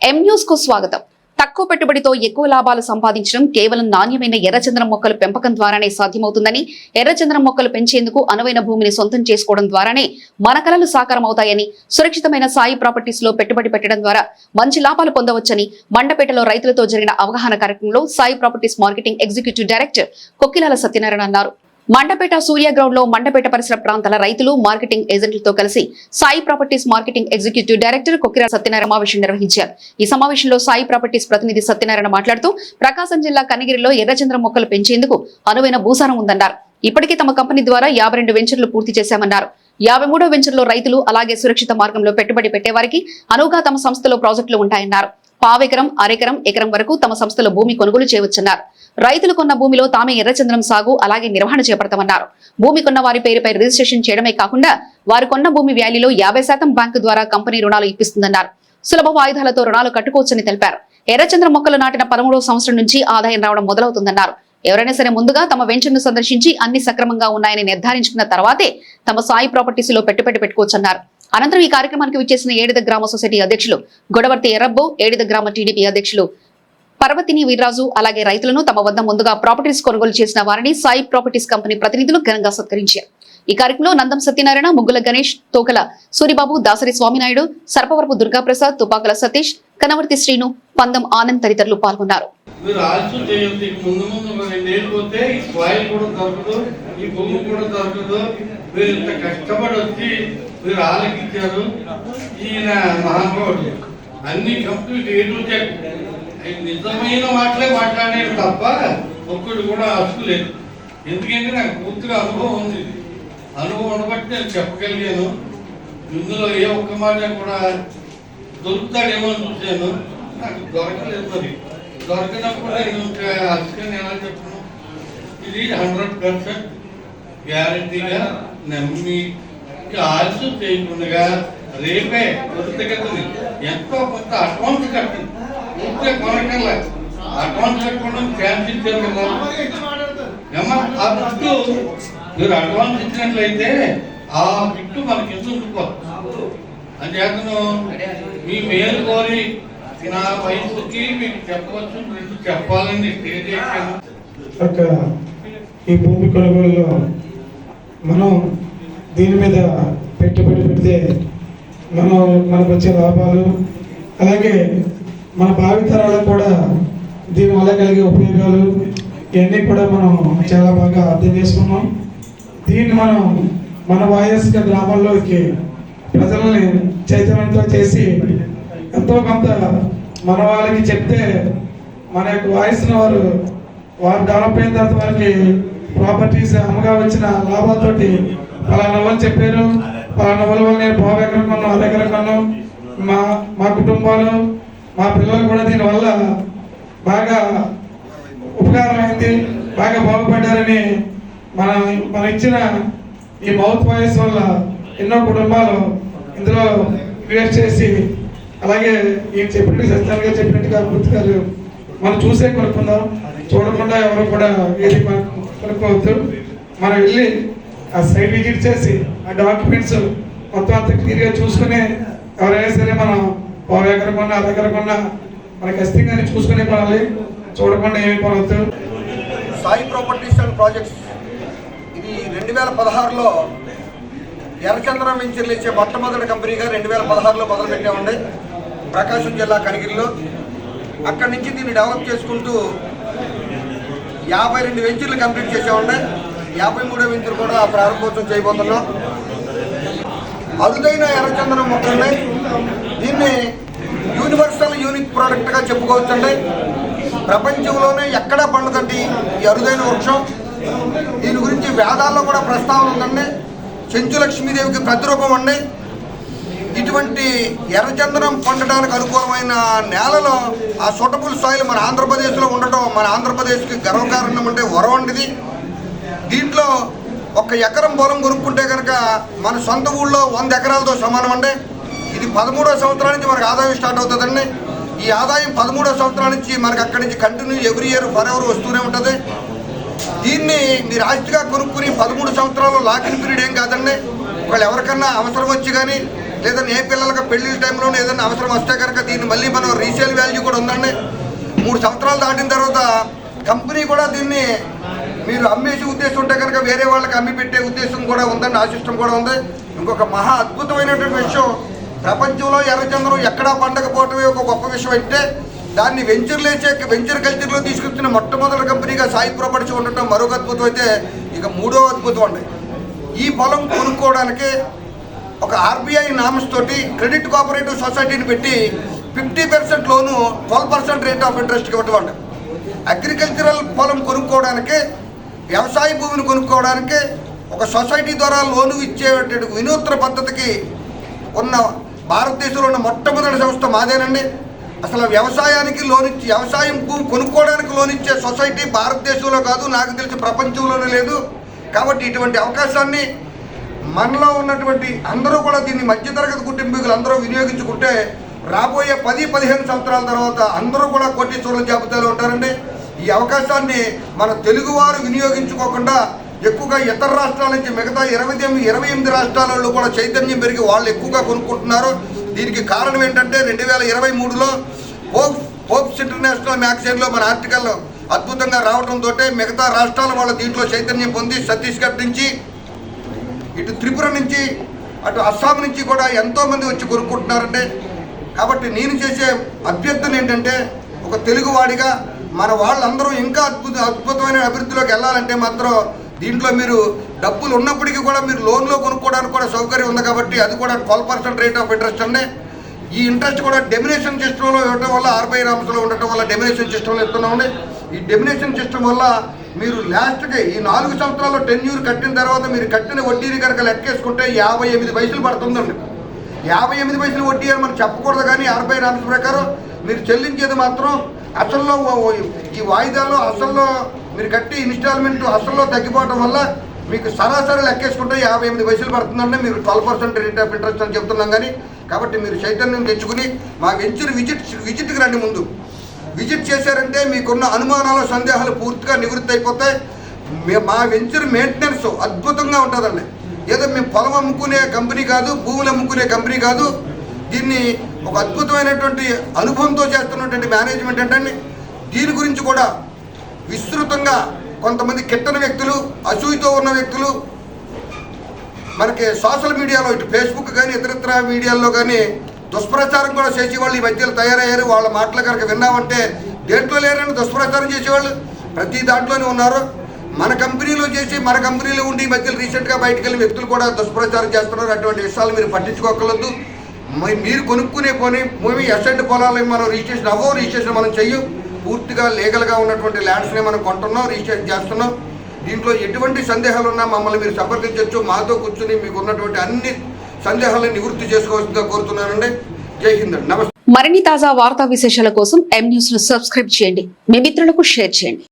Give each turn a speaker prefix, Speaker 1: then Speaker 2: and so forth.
Speaker 1: ఎం న్యూస్కు స్వాగతం. తక్కువ పెట్టుబడితో ఎక్కువ లాభాలు సంపాదించడం కేవలం నాణ్యమైన ఎర్రచంద్రం మొక్కల పెంపకం ద్వారానే సాధ్యమవుతుందని ఎర్రచంద్రం మొక్కలు పెంచేందుకు అనువైన భూమిని సొంతం చేసుకోవడం ద్వారానే మన కలలు సాకారం అవుతాయని సురక్షితమైన సాయి ప్రాపర్టీస్లో పెట్టుబడి పెట్టడం ద్వారా మంచి లాభాలు పొందవచ్చని మండపేటలో రైతులతో జరిగిన అవగాహన కార్యక్రమంలో Sai properties marketing executive director Kokkilala Satyanarayana అన్నారు. మండపేట సూర్య గ్రౌండ్లో మండపేట పరిసర ప్రాంతాల రైతులు మార్కెటింగ్ ఏజెంట్లతో కలిసి Sai properties marketing executive director Kokkira Satyanarayana సమావేశం నిర్వహించారు. ఈ సమావేశంలో సాయి ప్రాపర్టీస్ ప్రతినిధి సత్యనారాయణ మాట్లాడుతూ ప్రకాశం జిల్లా కనిగిరిలో ఎర్రచంద్ర మొక్కలు పెంచేందుకు అనువైన భూసారం ఉందన్నారు. ఇప్పటికే తమ కంపెనీ ద్వారా యాభై రెండు వెంచర్లు పూర్తి చేశామన్నారు. యాభై మూడో వెంచర్లో రైతులు అలాగే సురక్షిత మార్గంలో పెట్టుబడి పెట్టేవారికి అనువుగా తమ సంస్థలో ప్రాజెక్టులు ఉంటాయన్నారు. పావెకరం అరెకరం ఎకరం వరకు తమ సంస్థలో భూమి కొనుగోలు చేయవచ్చన్నారు. రైతులు కొన్న భూమిలో తామే ఎర్రచంద్రం సాగు అలాగే నిర్వహణ చేపడతామన్నారు. భూమి కొన్న వారి పేరుపై రిజిస్ట్రేషన్ చేయడమే కాకుండా వారు కొన్న భూమి వ్యాలీలో యాభై శాతం బ్యాంకు ద్వారా కంపెనీ రుణాలు ఇప్పిస్తుందన్నారు. సులభ వాయిదాలతో రుణాలు కట్టుకోవచ్చని తెలిపారు. ఎర్రచంద్ర మొక్కలు నాటిన పదమూడవ సంవత్సరం నుంచి ఆదాయం రావడం మొదలవుతుందన్నారు. ఎవరైనా సరే ముందుగా తమ వెంచర్ను సందర్శించి అన్ని సక్రమంగా ఉన్నాయని నిర్ధారించుకున్న తర్వాతే తమ సాయి ప్రాపర్టీస్లో పెట్టుబడి పెట్టుకోవచ్చన్నారు. అనంతరం ఈ కార్యక్రమానికి విచ్చేసిన ఏడిద గ్రామ సొసైటీ అధ్యక్షులు గొడవర్తి ఎర్రబ్బు ఏడిద గ్రామ టీడీపీ అధ్యక్షులు పర్వతిని వీర్రాజు అలాగే రైతులను తమ వద్ద ముందుగా ప్రాపర్టీస్ కొనుగోలు చేసిన వారిని సాయి ప్రాపర్టీస్ కంపెనీ ప్రతినిధులు ఘనంగా సత్కరించారు. ఈ కార్యక్రమంలో నందం సత్యనారాయణ ముగ్గుల గణేష్ తోకల సూరిబాబు దాసరి స్వామినాయుడు సర్పవరపు దుర్గాప్రసాద్ తుపాకల సతీష్ కనవర్తి శ్రీను పందం ఆనంద్ తదితరులు పాల్గొన్నారు.
Speaker 2: ఈ భూమి కూడా దొరకదు. మీరు ఇంత కష్టపడి వచ్చి మీరు ఆలకించారు. ఈయన మహానుభావుడు. అన్ని కంప్లీట్ ఏ టు జెడ్. నిజమైన మాటలే మాట్లాడాడు తప్ప ఒక్కడు కూడా అసలు లేదు. ఎందుకంటే నాకు పూర్తిగా అనుభవం ఉంది. అనుభవం ఉండబట్టి నేను చెప్పగలిగాను. ఇందులో ఏ ఒక్క మాట కూడా దొరుకుతాడేమో అని చూశాను. నాకు దొరకలేదు మరి. దొరకనప్పుడు నేను ఇంకా అసలు ఎలా చెప్పను? ఇది హండ్రెడ్ పర్సెంట్ గ్యారంటీగా నమ్మి ఇంకా ఆలస్యం చేయకుండా రేపే త్వరితగతిని ఎంతో కొంత అడ్వాన్స్ కట్టింది పూర్తిగా కొనకల్లా అడ్వాన్స్ కట్టుకోవడం క్యాన్సిల్ ఇచ్చారు కదా. ఆ బిట్టు మీరు అడ్వాన్స్ ఇచ్చినట్లయితే ఆ బిట్టు మనకి ఎందుకు ఉండిపోతుంది అంచేతను మీ మేలు కోరి నా వయసుకి మీకు చెప్పవచ్చు రెండు చెప్పాలని స్టేజ్
Speaker 3: ఈ భూమి కొనుగోలులో మనం దీని మీద పెట్టుబడి పెడితే మనం మనకు వచ్చే లాభాలు అలాగే మన భావితరాలకు కూడా దీని వల్ల కలిగే ఉపయోగాలు ఇవన్నీ కూడా మనం చాలా బాగా అర్థం చేసుకున్నాం. దీన్ని మనం మన వాయస్క గ్రామాల్లోకి ప్రజల్ని చైతన్యంతో చేసి ఎంతో కొంత మన వాళ్ళకి చెప్తే మన యొక్క వాయిస్ని వారు వారు డెవలప్ అయిన తర్వాత వారికి ప్రాపర్టీస్ అమ్మగా వచ్చిన లాభాలతోటి అలా వాళ్ళు చెప్పారు. పలానా వాళ్ళ వల్ల నేను బాగా ఎక్కడ కొన్నాను. అది ఎక్కడ మా మా కుటుంబాలు మా పిల్లలు కూడా దీనివల్ల బాగా ఉపకారమైంది బాగా బాగుపడ్డారని మన మనం ఇచ్చిన ఈ మౌత్ వాయిస్ వల్ల ఎన్నో కుటుంబాలు ఇందులో క్రియేట్ చేసి అలాగే ఈ చెప్పినట్టు సత్యాలుగా చెప్పినట్టుగా అభివృద్ధి మనం చూసే కొనుక్కుందాం. చూడకుండా ఎవరు కూడా ఏది కొను- కొనుక్కోవద్దు. మనం వెళ్ళి ఆ సైట్ విజిట్ చేసి ఆ డాక్యుమెంట్స్ మొత్తం అంతా క్లియర్గా చూసుకుని ఎవరైనా సరే మనం ఒక ఎకరం కొన్నా అర ఎకరం కొన్నా మన ఖచ్చితంగా చూసుకునే పడాలి. చూడకుండా ఏమి కొనవద్దు
Speaker 4: సాయి ప్రాపర్టీస్ అండ్ ప్రాజెక్ట్స్. ఇది రెండు వేల పదహారులో ఎర్రచంద్రం వెంచర్లు ఇచ్చే మొట్టమొదటి కంపెనీగా రెండు వేల పదహారులో మొదలుపెట్టామండి. ప్రకాశం జిల్లా కనిగిరిలో. అక్కడి నుంచి దీన్ని డెవలప్ చేసుకుంటూ యాభై రెండు వెంచర్లు కంప్లీట్ చేసామండి యాభై మూడో వింతులు కూడా ప్రారంభోత్సవం చేయబోతున్నాం. అరుదైన ఎర్రచందనం మొక్కల్ని దీన్ని యూనివర్సల్ యూనిక్ ప్రోడక్ట్గా చెప్పుకోవచ్చండి. ప్రపంచంలోనే ఎక్కడా పండుదండి ఈ అరుదైన వృక్షం. దీని గురించి వేదాల్లో కూడా ప్రస్తావన ఉందండి. చెంచు లక్ష్మీదేవికి ప్రతిరూపం అండి. ఇటువంటి ఎర్రచందనం పండడానికి అనుకూలమైన నేలలో ఆ సూటబుల్ సాయిల్ మన ఆంధ్రప్రదేశ్లో ఉండటం మన ఆంధ్రప్రదేశ్కి గర్వకారణం అంటే వరవండిది దీంట్లో ఒక ఎకరం పొలం కొనుక్కుంటే కనుక మన సొంత ఊళ్ళో వంద ఎకరాలతో సమానం అండి. ఇది పదమూడో సంవత్సరాల నుంచి మనకు ఆదాయం స్టార్ట్ అవుతుందండి. ఈ ఆదాయం పదమూడో సంవత్సరాల నుంచి మనకి అక్కడి నుంచి continue every year for ever వస్తూనే ఉంటుంది. దీన్ని మీరు ఆస్తిగా కొనుక్కుని పదమూడు సంవత్సరాలు లాకిన్ పీరియడ్ ఏం కాదండి. ఒకవేళ ఎవరికన్నా అవసరం వచ్చి కానీ లేదా ఏ పిల్లలకి పెళ్ళి టైంలో ఏదైనా అవసరం వస్తే కనుక దీన్ని మళ్ళీ మనం రీసేల్ వాల్యూ కూడా ఉందండి. మూడు సంవత్సరాలు దాటిన తర్వాత కంపెనీ కూడా దీన్ని మీరు అమ్మేసే ఉద్దేశం ఉంటే కనుక వేరే వాళ్ళకి అమ్మి పెట్టే ఉద్దేశం కూడా ఉందండి ఆశిష్టం కూడా ఉంది. ఇంకొక మహా అద్భుతమైనటువంటి విషయం ప్రపంచంలో ఎర్రచంద్రం ఎక్కడా పండకపోవటమే ఒక గొప్ప విషయం అంటే దాన్ని వెంచర్ లేచే వెంచర్ కల్చర్లో తీసుకొచ్చిన మొట్టమొదటి కంపెనీగా సాయి ప్రాపర్టీస్ ఉండటం మరొక అద్భుతం అయితే ఇక మూడో అద్భుతం అండి. ఈ పొలం కొనుక్కోవడానికి ఒక ఆర్బీఐ నామ్స్ తోటి క్రెడిట్ కోఆపరేటివ్ సొసైటీని పెట్టి fifty percent loan twelve percent rate of ఇంట్రెస్ట్కి ఇవ్వటం అగ్రికల్చరల్ పొలం కొనుక్కోవడానికి వ్యవసాయ భూమిని కొనుక్కోవడానికి ఒక సొసైటీ ద్వారా లోను ఇచ్చేటువంటి వినూత్న పద్ధతికి ఉన్న భారతదేశంలో ఉన్న మొట్టమొదటి సంస్థ మాదేనండి. అసలు వ్యవసాయానికి లోన్ ఇచ్చి వ్యవసాయం భూమి కొనుక్కోవడానికి లోన్ ఇచ్చే సొసైటీ భారతదేశంలో కాదు నాకు తెలిసి ప్రపంచంలోనే లేదు. కాబట్టి ఇటువంటి అవకాశాన్ని మనలో ఉన్నటువంటి అందరూ కూడా దీన్ని మధ్యతరగతి కుటుంబీకులు అందరూ వినియోగించుకుంటే రాబోయే పది పదిహేను సంవత్సరాల తర్వాత అందరూ కూడా కోటీశ్వరుల జాబితాలో ఉంటారండి. ఈ అవకాశాన్ని మన తెలుగువారు వినియోగించుకోకుండా ఎక్కువగా ఇతర రాష్ట్రాల నుంచి మిగతా ఇరవై తొమ్మిది ఇరవై ఎనిమిది రాష్ట్రాలలో కూడా చైతన్యం పెరిగి వాళ్ళు ఎక్కువగా కొనుక్కుంటున్నారు. దీనికి కారణం ఏంటంటే రెండు వేల ఇరవై మూడులో హోప్ హోప్స్ ఇంటర్నేషనల్ మ్యాగజైన్లో మన ఆర్టికల్ అద్భుతంగా రావడంతో మిగతా రాష్ట్రాల వాళ్ళ దీంట్లో చైతన్యం పొంది ఛత్తీస్గఢ్ నుంచి ఇటు త్రిపుర నుంచి అటు అస్సాం నుంచి కూడా ఎంతోమంది వచ్చి కొనుక్కుంటున్నారంటే కాబట్టి నేను చేసే అభ్యర్థన ఏంటంటే ఒక తెలుగువాడిగా మన వాళ్ళందరూ ఇంకా అద్భుత అద్భుతమైన అభివృద్ధిలోకి వెళ్ళాలంటే మాత్రం దీంట్లో మీరు డబ్బులు ఉన్నప్పటికీ కూడా మీరు లోన్లో కొనుక్కోవడానికి కూడా సౌకర్యం ఉంది కాబట్టి అది కూడా twelve percent rate of interest అండి. ఈ ఇంట్రెస్ట్ కూడా డెమినేషన్ సిస్టంలో ఇవ్వడం వల్ల ఆర్బీఐ రామ్స్లో ఉండటం వల్ల డెమినేషన్ సిస్టంలో ఇస్తున్నామండి ఈ డెమినేషన్ సిస్టమ్ వల్ల మీరు లాస్ట్కి ఈ నాలుగు సంవత్సరాల్లో టెన్యూర్ కట్టిన తర్వాత మీరు కట్టిన వడ్డీని కనుక లెక్కేసుకుంటే యాభై ఎనిమిది పైసలు పడుతుందండి. యాభై ఎనిమిది పైసలు వడ్డీ అని మనం చెప్పకూడదు కానీ ఆర్బీఐ రామ్స్ ప్రకారం మీరు చెల్లించేది మాత్రం అసల్లో ఈ వాయిదాలో అసల్లో మీరు కట్టి ఇన్స్టాల్మెంట్ అసల్లో తగ్గిపోవడం వల్ల మీకు సరాసరి లెక్కేసుకుంటే యాభై ఎనిమిది వయసులు పడుతుందంటే మీరు twelve percent rate of interest అని చెప్తున్నాం కానీ కాబట్టి మీరు చైతన్యం తెచ్చుకుని మా వెంచర్ విజిట్ విజిట్కి రండి ముందు. విజిట్ చేశారంటే మీకున్న అనుమానాలు సందేహాలు పూర్తిగా నివృత్తి అయిపోతాయి. మా వెంచర్ మెయింటెనెన్స్ అద్భుతంగా ఉంటుందండి. ఏదో మేము పొలం అమ్ముకునే కంపెనీ కాదు భూములు అమ్ముకునే కంపెనీ కాదు దీన్ని ఒక అద్భుతమైనటువంటి అనుభవంతో చేస్తున్నటువంటి మేనేజ్మెంట్ అంటే దీని గురించి కూడా విస్తృతంగా కొంతమంది కిట్టని వ్యక్తులు అసూయతో ఉన్న వ్యక్తులు మనకి సోషల్ మీడియాలో ఇటు ఫేస్బుక్ కానీ ఇతరత్ర మీడియాల్లో కానీ దుష్ప్రచారం కూడా చేసేవాళ్ళు ఈ మధ్యలో తయారయ్యారు. వాళ్ళ మాటలు కనుక విన్నామంటే దేంట్లో లేరని దుష్ప్రచారం చేసేవాళ్ళు? ప్రతి దాంట్లోనే ఉన్నారు. మన కంపెనీలో చేసి మన కంపెనీలో ఉండి ఈ మధ్యలో రీసెంట్గా బయటకు వెళ్ళిన వ్యక్తులు కూడా దుష్ప్రచారం చేస్తున్నారు. అటువంటి విషయాలు మీరు పట్టించుకోకలేదు మీరు కొనుక్కునే కొని భూమి ఎసెంట్ పొలాలు మనం రిజిస్ట్రేషన్ అవ్వో రిజిస్ట్రేషన్ మనం చెయ్యం పూర్తిగా లీగల్గా ఉన్నటువంటి ల్యాండ్స్ని మనం కొంటున్నాం రిజిస్ట్రేషన్ చేస్తున్నాం. దీంట్లో ఎటువంటి సందేహాలు ఉన్నా మమ్మల్ని మీరు సంప్రదించవచ్చు మాతో కూర్చుని మీకు ఉన్నటువంటి అన్ని సందేహాలను నివృత్తి చేసుకోవాల్సిందిగా కోరుతున్నానండి. జై హింద్ నమస్తే.
Speaker 1: మరిన్ని తాజా వార్తా విశేషాల కోసం ఎం న్యూస్ను సబ్స్క్రైబ్ చేయండి. మీ మిత్రులకు షేర్ చేయండి.